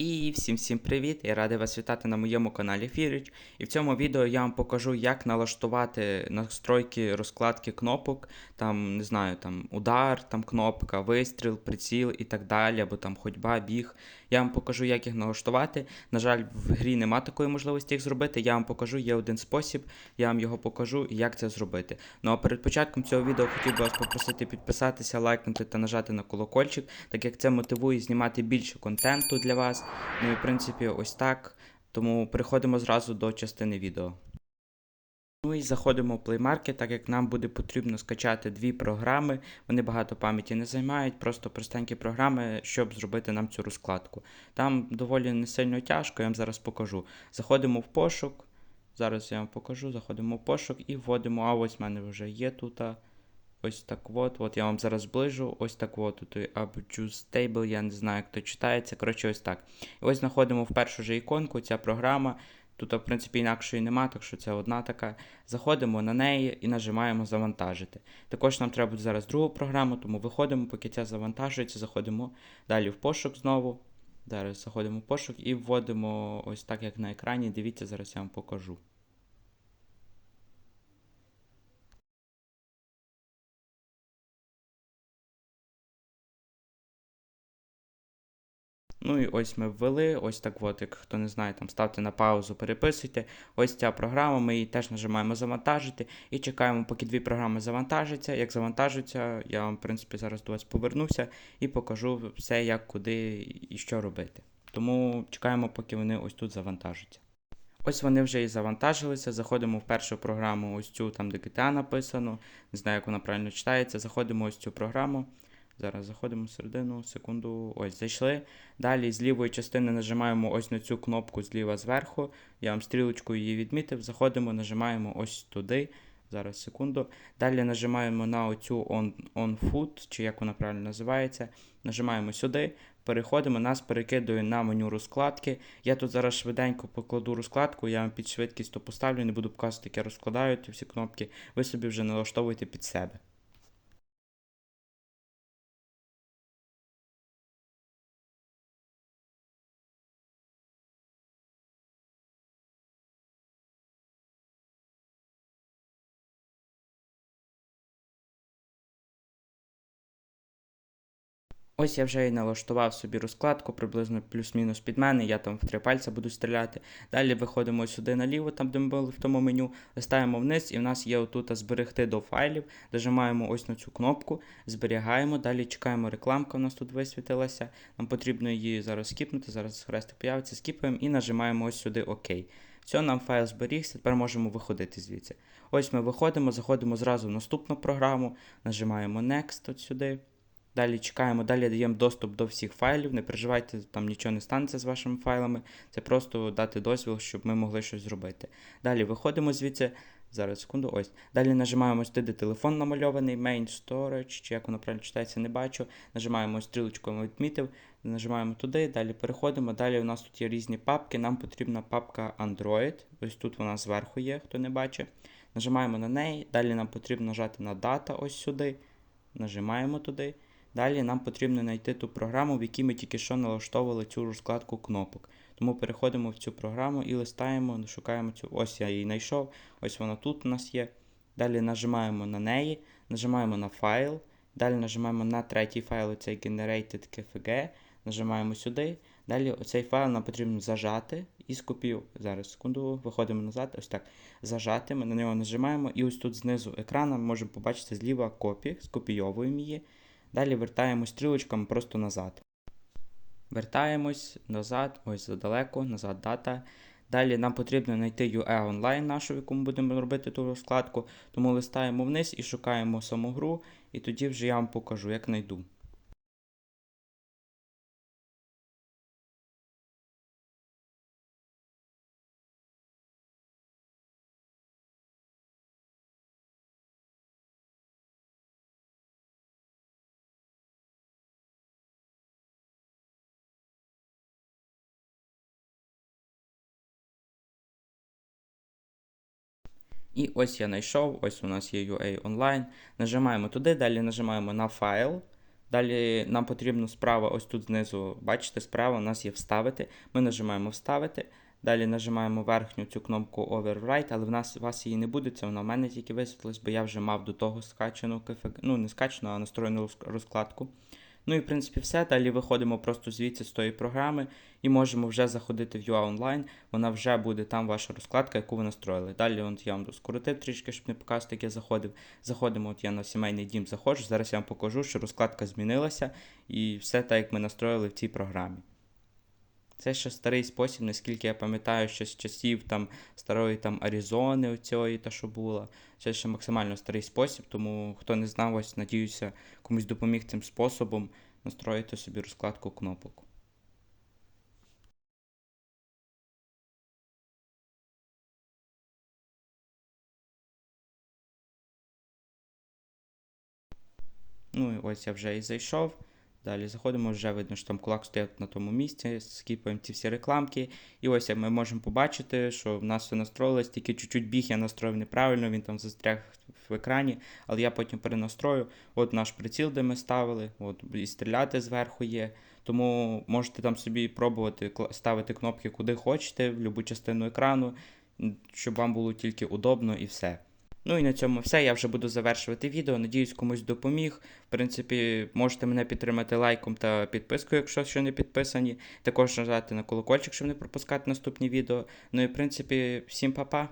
І всім всім привіт! Я радий вас вітати на моєму каналі Фіріч. І в цьому відео я вам покажу, як налаштувати настройки розкладки кнопок, там, не знаю, там удар, там кнопка, вистріл, приціл і так далі, або там ходьба, біг. Я вам покажу, як їх налаштувати. На жаль, в грі нема такої можливості їх зробити. Я вам покажу, є один спосіб, я вам його покажу, як це зробити. Ну а перед початком цього відео хотів би вас попросити підписатися, лайкнути та нажати на колокольчик, так як це мотивує знімати більше контенту для вас. Ну і в принципі, ось так. Тому переходимо зразу до частини відео. Ну і заходимо в Play Market, так як нам буде потрібно скачати дві програми. Вони багато пам'яті не займають, просто простенькі програми, щоб зробити нам цю розкладку. Там доволі не сильно тяжко, я вам зараз покажу. Заходимо в пошук. Зараз я вам покажу, заходимо в пошук і вводимо, а ось в мене вже є тут. Ось так от, от я вам зараз зближу, ось так от, тут Abjuice Table, я не знаю, як то читається. Коротше, ось так. І ось знаходимо в першу же іконку, ця програма. Тут, в принципі, інакшої нема, так що це одна така. Заходимо на неї і нажимаємо завантажити. Також нам треба буде зараз другу програму, тому виходимо, поки ця завантажується, заходимо далі в пошук знову. Зараз заходимо в пошук і вводимо ось так, як на екрані. Дивіться, зараз я вам покажу. Ну і ось ми ввели, ось так от, як хто не знає, там ставте на паузу, переписуйте. Ось ця програма, ми її теж нажимаємо завантажити і чекаємо, поки дві програми завантажаться. Як завантажуться, я вам, в принципі, зараз до вас повернуся і покажу все, як, куди і що робити. Тому чекаємо, поки вони ось тут завантажаться. Ось вони вже і завантажилися. Заходимо в першу програму, ось цю, там де GTA написано. Не знаю, як вона правильно читається. Заходимо ось цю програму. Зараз заходимо всередину, секунду. Ось, зайшли. Далі з лівої частини нажимаємо ось на цю кнопку зліва зверху. Я вам стрілочкою її відмітив. Заходимо, нажимаємо ось туди. Зараз секунду. Далі нажимаємо на оцю on, on Food, чи як вона правильно називається. Нажимаємо сюди, переходимо, нас перекидує на меню розкладки. Я тут зараз швиденько покладу розкладку, я вам під швидкість то поставлю, не буду показувати, як я розкладаю ті всі кнопки. Ви собі вже налаштовуйте під себе. Ось я вже і налаштував собі розкладку, приблизно плюс-мінус під мене. Я там в три пальця буду стріляти. Далі виходимо сюди наліво, там де ми були в тому меню, листаємо вниз, і в нас є отут зберегти до файлів. Нажимаємо ось на цю кнопку, зберігаємо. Далі чекаємо рекламка, у нас тут висвітилася. Нам потрібно її зараз скіпнути. Зараз хрестик появиться, скіпаємо і нажимаємо ось сюди ОК. Все, нам файл зберігся, тепер можемо виходити звідси. Ось ми виходимо, заходимо зразу в наступну програму, нажимаємо Next от сюди. Далі чекаємо, далі даємо доступ до всіх файлів. Не переживайте, там нічого не станеться з вашими файлами. Це просто дати дозвіл, щоб ми могли щось зробити. Далі виходимо звідси. Зараз секунду, ось. Далі нажимаємо ось де телефон намальований, Main Storage, чи як воно правильно читається, не бачу. Нажимаємо стрілочку, відмітив, нажимаємо туди, далі переходимо. Далі у нас тут є різні папки. Нам потрібна папка Android. Ось тут вона зверху є, хто не бачить. Нажимаємо на неї. Далі нам потрібно нажати на дата ось сюди. Нажимаємо туди. Далі нам потрібно знайти ту програму, в якій ми тільки що налаштовували цю розкладку кнопок. Тому переходимо в цю програму і листаємо, шукаємо цю. Ось я її знайшов. Ось вона тут у нас є. Далі нажимаємо на неї, нажимаємо на файл. Далі нажимаємо на третій файл, оцей Generated KFG. Нажимаємо сюди. Далі оцей файл нам потрібно зажати і скопіювати. Зараз секунду, виходимо назад, ось так. Зажати, ми на нього нажимаємо, і ось тут знизу екрану ми можемо побачити зліва копію, скопійовуємо її. Далі вертаємо стрілочками просто назад. Вертаємось назад, ось задалеко, назад дата. Далі нам потрібно знайти UE онлайн нашу, в якому будемо робити ту розкладку. Тому листаємо вниз і шукаємо саму гру, і тоді вже я вам покажу, як знайду. І ось я знайшов, ось у нас є UA Online. Нажимаємо туди, далі нажимаємо на файл. Далі нам потрібно справа, ось тут знизу, бачите, справа у нас є вставити. Ми нажимаємо вставити. Далі нажимаємо верхню цю кнопку Overwrite, але в нас у вас її не буде, це вона в мене тільки висвітлилась, бо я вже мав до того скачану ну не скачану, а настроєну розкладку. Ну і в принципі все. Далі виходимо просто звідси з тої програми і можемо вже заходити в UA Online. Вона вже буде там ваша розкладка, яку ви настроїли. Далі от я вам тут скоротив трішки, щоб не показувати, як я заходив. Заходимо, от я на сімейний дім заходжу. Зараз я вам покажу, що розкладка змінилася і все так, як ми настроїли в цій програмі. Це ще старий спосіб, наскільки я пам'ятаю, ще з часів там старої там Аризони, оцієї, та що була. Це ще максимально старий спосіб, тому хто не знав, ось надіюся, комусь допоміг цим способом настроїти собі розкладку кнопок. Ну і ось я вже і зайшов. Далі заходимо, вже видно, що там кулак стоїть на тому місці, скіпаємо ці всі рекламки. І ось ми можемо побачити, що в нас все настроїлось, тільки чуть-чуть біг я настроїв неправильно, він там застряг в екрані, але я потім перенастрою. От наш приціл, де ми ставили, от і стріляти зверху є. Тому можете там собі пробувати ставити кнопки куди хочете, в будь-яку частину екрану, щоб вам було тільки удобно і все. Ну і на цьому все. Я вже буду завершувати відео. Надіюсь, комусь допоміг. В принципі, можете мене підтримати лайком та підпискою, якщо ще не підписані. Також нажати на колокольчик, щоб не пропускати наступні відео. Ну і в принципі, всім па-па.